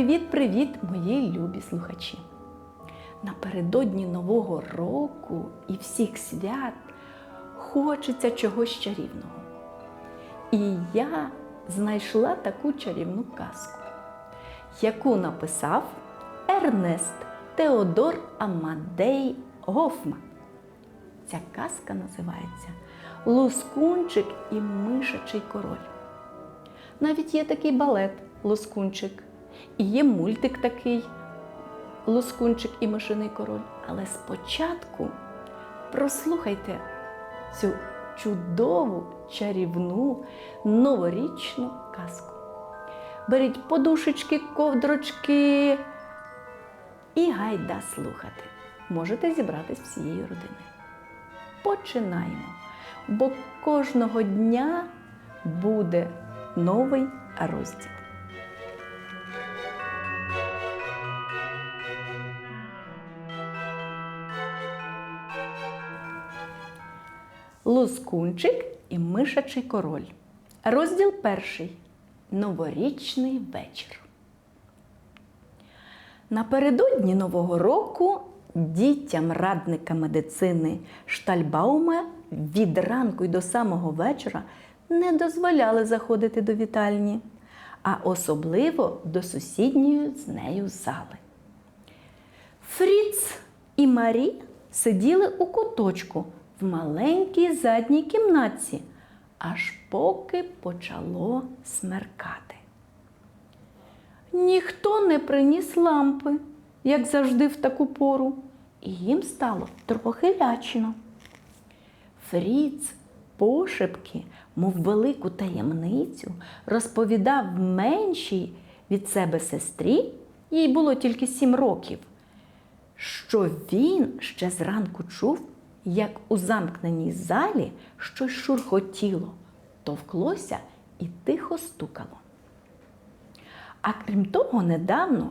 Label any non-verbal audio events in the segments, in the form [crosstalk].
Привіт-привіт, мої любі слухачі! Напередодні Нового року і всіх свят хочеться чогось чарівного. І я знайшла таку чарівну казку, яку написав Ернест Теодор Амадей Гофман. Ця казка називається Лускунчик і мишачий король. Навіть є такий балет Лускунчик, і є мультик такий Лускунчик і мишиний король. Але спочатку прослухайте цю чудову, чарівну новорічну казку. Беріть подушечки, ковдрочки і гайда слухати. Можете зібратись всією родиною. Починаємо, бо кожного дня буде новий розділ. Лускунчик і мишачий король. Розділ перший. Новорічний вечір. Напередодні Нового року дітям радника медицини Штальбаума від ранку й до самого вечора не дозволяли заходити до вітальні, а особливо до сусідньої з нею зали. Фріц і Марі сиділи у куточку в маленькій задній кімнатці, аж поки почало смеркати. Ніхто не приніс лампи, як завжди в таку пору, і їм стало трохи лячно. Фріц пошепки, мов велику таємницю, розповідав меншій від себе сестрі, їй було тільки сім років, що він ще зранку чув, як у замкненій залі щось шурхотіло, товклося і тихо стукало. А крім того, недавно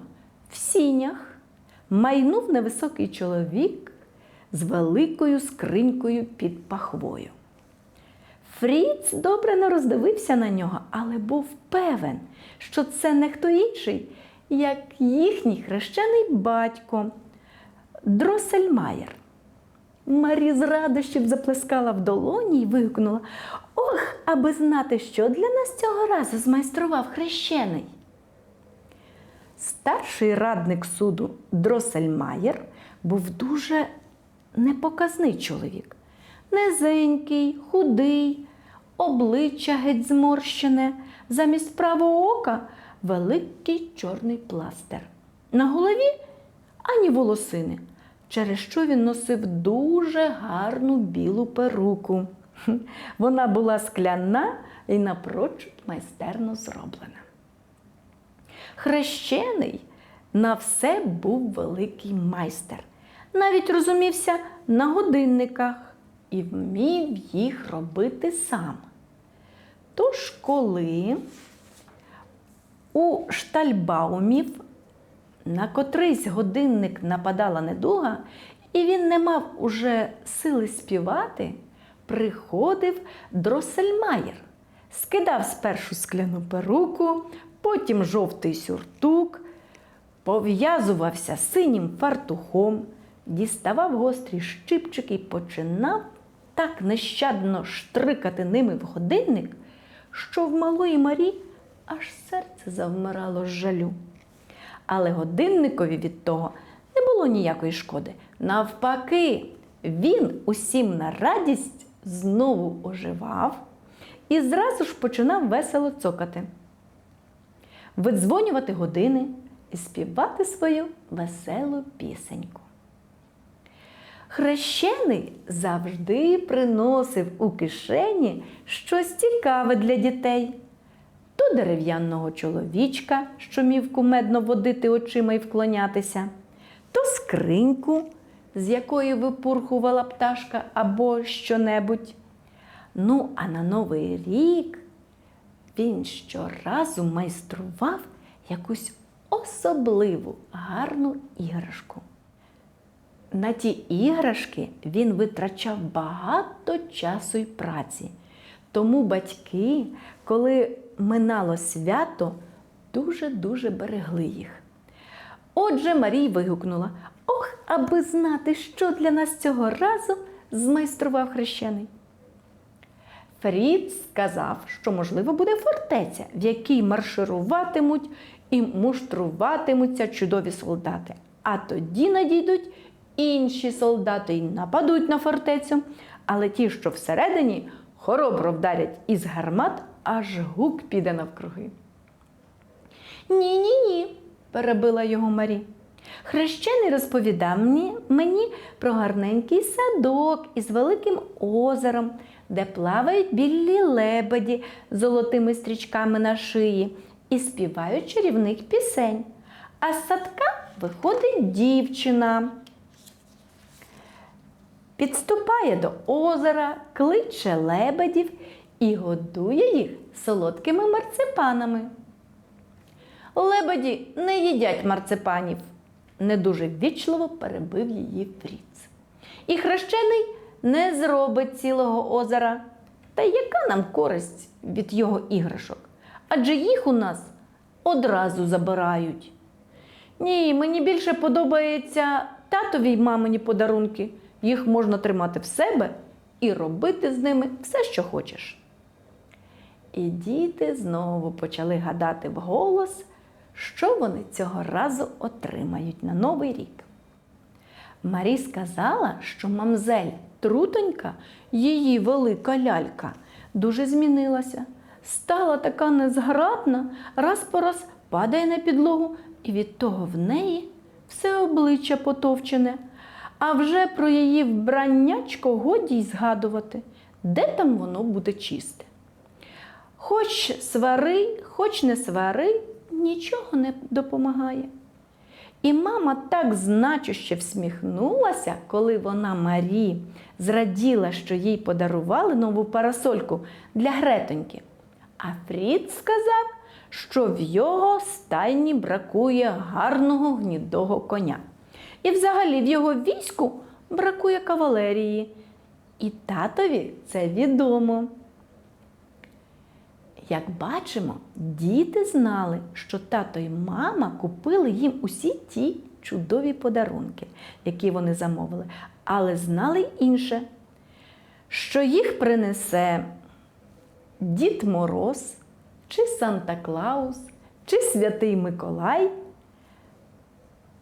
в сінях майнув невисокий чоловік з великою скринькою під пахвою. Фріц добре не роздивився на нього, але був певен, що це не хто інший, як їхній хрещений батько Дросельмаєр. Марі з радощів заплескала в долоні і вигукнула: Ох, аби знати, що для нас цього разу змайстрував хрещений. Старший радник суду Дросельмаєр був дуже непоказний чоловік. Низенький, худий, обличчя геть зморщене, замість правого ока великий чорний пластир. На голові ані волосини, через що він носив дуже гарну білу перуку. [laughs] Вона була скляна і напрочуд майстерно зроблена. Хрещений на все був великий майстер. Навіть розумівся на годинниках і вмів їх робити сам. Тож, коли у штальбаумів на котрийсь годинник нападала недуга, і він не мав уже сили співати, приходив Дросельмаєр, скидав спершу скляну перуку, потім жовтий сюртук, пов'язувався синім фартухом, діставав гострі щипчики і починав так нещадно штрикати ними в годинник, що в малої Марі аж серце завмирало з жалю. Але годинникові від того не було ніякої шкоди. Навпаки, він усім на радість знову оживав і зразу ж починав весело цокати, видзвонювати години і співати свою веселу пісеньку. Хрещений завжди приносив у кишені щось цікаве для дітей. То дерев'яного чоловічка, що мів кумедно водити очима і вклонятися, то скриньку, з якої випурхувала пташка або щонебудь. Ну, а на Новий рік він щоразу майстрував якусь особливу гарну іграшку. На ті іграшки він витрачав багато часу й праці. Тому батьки, коли минало свято, дуже-дуже берегли їх. Отже, Марій вигукнула: Ох, аби знати, що для нас цього разу змайстрував хрещений. Фріц сказав, що, можливо, буде фортеця, в якій маршируватимуть і муштруватимуться чудові солдати. А тоді надійдуть інші солдати і нападуть на фортецю, але ті, що всередині, хоробро вдарять із гармат, аж гук піде навкруги. Ні, ні, ні, перебила його Марі. Хрещений розповідав мені, про гарненький садок із великим озером, де плавають білі лебеді з золотими стрічками на шиї і співають чарівних пісень. А з садка виходить дівчина. Підступає до озера, кличе лебедів і годує їх солодкими марципанами. Лебеді не їдять марципанів, не дуже ввічливо перебив її Фріц. І хрещений не зробить цілого озера. Та яка нам користь від його іграшок? Адже їх у нас одразу забирають. Ні, мені більше подобається татові й мамині подарунки. Їх можна тримати в себе і робити з ними все, що хочеш. І діти знову почали гадати вголос, що вони цього разу отримають на Новий рік. Марі сказала, що мамзель Трутонька, її велика лялька, дуже змінилася. Стала така незграбна, раз по раз падає на підлогу, і від того в неї все обличчя потовчене. А вже про її вбраннячко годі й згадувати, де там воно буде чисте. Хоч свари, хоч не свари, нічого не допомагає. І мама так значуще всміхнулася, коли вона Марі зраділа, що їй подарували нову парасольку для Гретоньки. А Фрід сказав, що в його стайні бракує гарного гнідого коня. І взагалі в його війську бракує кавалерії. І татові це відомо. Як бачимо, діти знали, що тато і мама купили їм усі ті чудові подарунки, які вони замовили, але знали інше, що їх принесе Дід Мороз, чи Санта Клаус, чи Святий Миколай.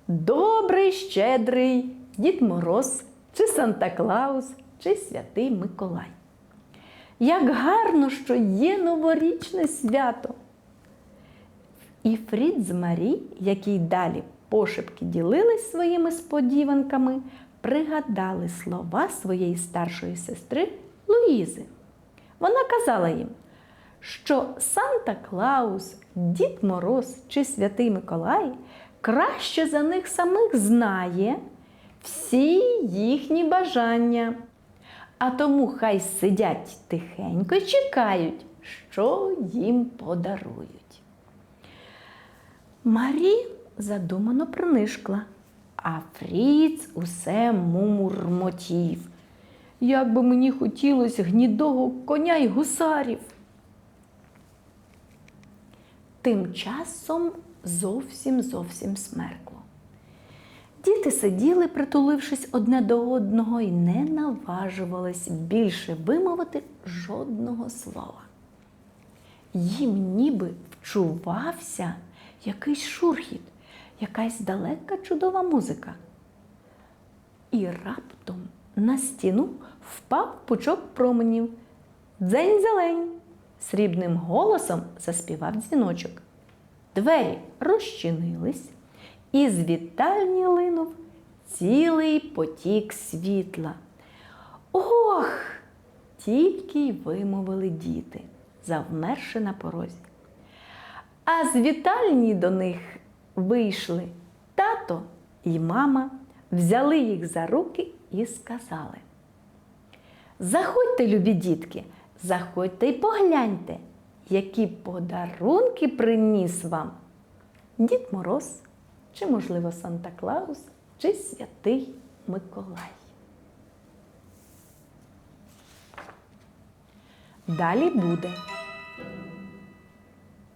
Добрий, щедрий Дід Мороз, чи Санта Клаус, чи Святий Миколай. Як гарно, що є новорічне свято. І Фрід з Марі, які й далі пошепки ділились своїми сподіванками, пригадали слова своєї старшої сестри Луїзи. Вона казала їм, що Санта Клаус, Дід Мороз чи Святий Миколай краще за них самих знає всі їхні бажання. А тому хай сидять тихенько і чекають, що їм подарують. Марі задумано принишкла, а Фріц усе мурмотів. Як би мені хотілося гнідого коня й гусарів. Тим часом зовсім зовсім смеркло. Діти сиділи, притулившись одне до одного, і не наважувались більше вимовити жодного слова. Їм ніби вчувався якийсь шурхіт, якась далека чудова музика. І раптом на стіну впав пучок променів. Дзень зелень. Срібним голосом заспівав дзвіночок. Двері розчинились, і з вітальні линув цілий потік світла. Ох! Тільки й вимовили діти, завмерши на порозі. А з вітальні до них вийшли тато і мама, взяли їх за руки і сказали: Заходьте, любі дітки, заходьте і погляньте, які подарунки приніс вам Дід Мороз, чи, можливо, Санта Клаус, чи Святий Миколай. Далі буде.